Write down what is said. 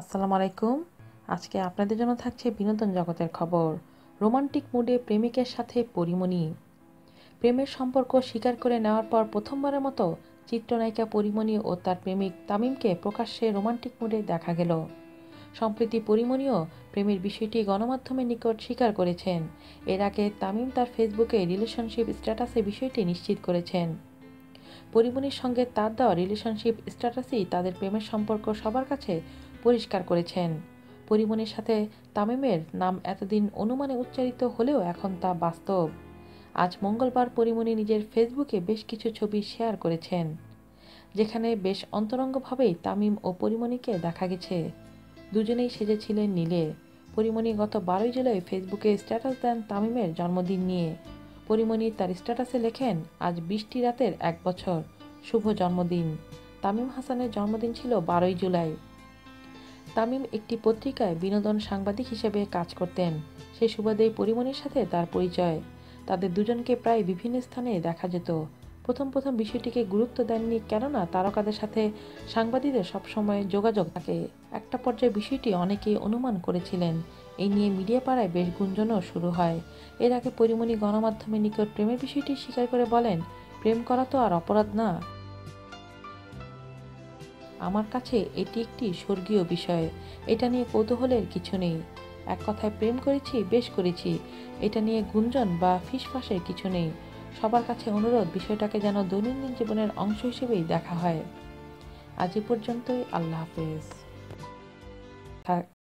আসসালামু আলাইকুম। আজকে আপনাদের জন্য থাকছে বিনোদন জগতের খবর। রোমান্টিক মুডে প্রেমিকের সাথে পরিমণি। প্রেমের সম্পর্ক স্বীকার করে নেওয়ার পর প্রথমবারের মতো চিত্রনায়িকা পরিমণি ও তার প্রেমিক তামিমকে প্রকাশ্যে রোমান্টিক মুডে দেখা গেল। সম্প্রতি পরিমণিও প্রেমের বিষয়টি গণমাধ্যমের নিকট স্বীকার করেছেন। এর আগে তামিম তার ফেসবুকে রিলেশনশিপ স্ট্যাটাসে বিষয়টি নিশ্চিত করেছেন। পরিমণির সঙ্গে তার দেওয়া রিলেশনশিপ স্ট্যাটাসই তাদের প্রেমের সম্পর্ক সবার কাছে পরিষ্কার করেছেন। পরিমণির সাথে তামিমের নাম এতদিন অনুমানে উচ্চারিত হলেও এখন তা বাস্তব। আজ মঙ্গলবার পরিমণি নিজের ফেসবুকে বেশ কিছু ছবি শেয়ার করেছেন, যেখানে বেশ অন্তরঙ্গভাবেই তামিম ও পরিমণিকে দেখা গেছে। দুজনেই সেজেছিলেন নীলে। পরিমণি গত বারোই জুলাই ফেসবুকে স্ট্যাটাস দেন তামিমের জন্মদিন নিয়ে। পরিমণি তার স্ট্যাটাসে লেখেন, আজ বৃষ্টি রাতের এক বছর। শুভ জন্মদিন। তামিম হাসানের জন্মদিন ছিল বারোই জুলাই। তামিম একটি পত্রিকায় বিনোদন সাংবাদিক হিসেবে কাজ করতেন। সেই সুবাদেই পরিমণির সাথে তার পরিচয়। তাদের দুজনকে প্রায় বিভিন্ন স্থানে দেখা যেত। প্রথম প্রথম বিষয়টিকে গুরুত্ব দেননি কেননা তারকাদের সাথে সাংবাদিকদের সবসময় যোগাযোগ থাকে। একটা পর্যায়ে বিষয়টি অনেকেই অনুমান করেছিলেন। এই নিয়ে মিডিয়া পাড়ায় বেশ গুঞ্জনও শুরু হয়। এর আগে পরিমণি গণমাধ্যমের নিকট প্রেমের বিষয়টি স্বীকার করে বলেন, প্রেম করা তো আর অপরাধ না। আমার কাছে এটি একটি স্বর্গীয় বিষয়। এটা নিয়ে কৌতূহলের কিছু নেই। এক কথায় প্রেম করেছি, বেশ করেছি। এটা নিয়ে গুঞ্জন বা ফিসফাসের কিছু নেই। সবার কাছে অনুরোধ, বিষয়টাকে যেন দৈনন্দিন জীবনের অংশ হিসেবেই দেখা হয়। আজ এ পর্যন্তই। আল্লাহ হাফেজ।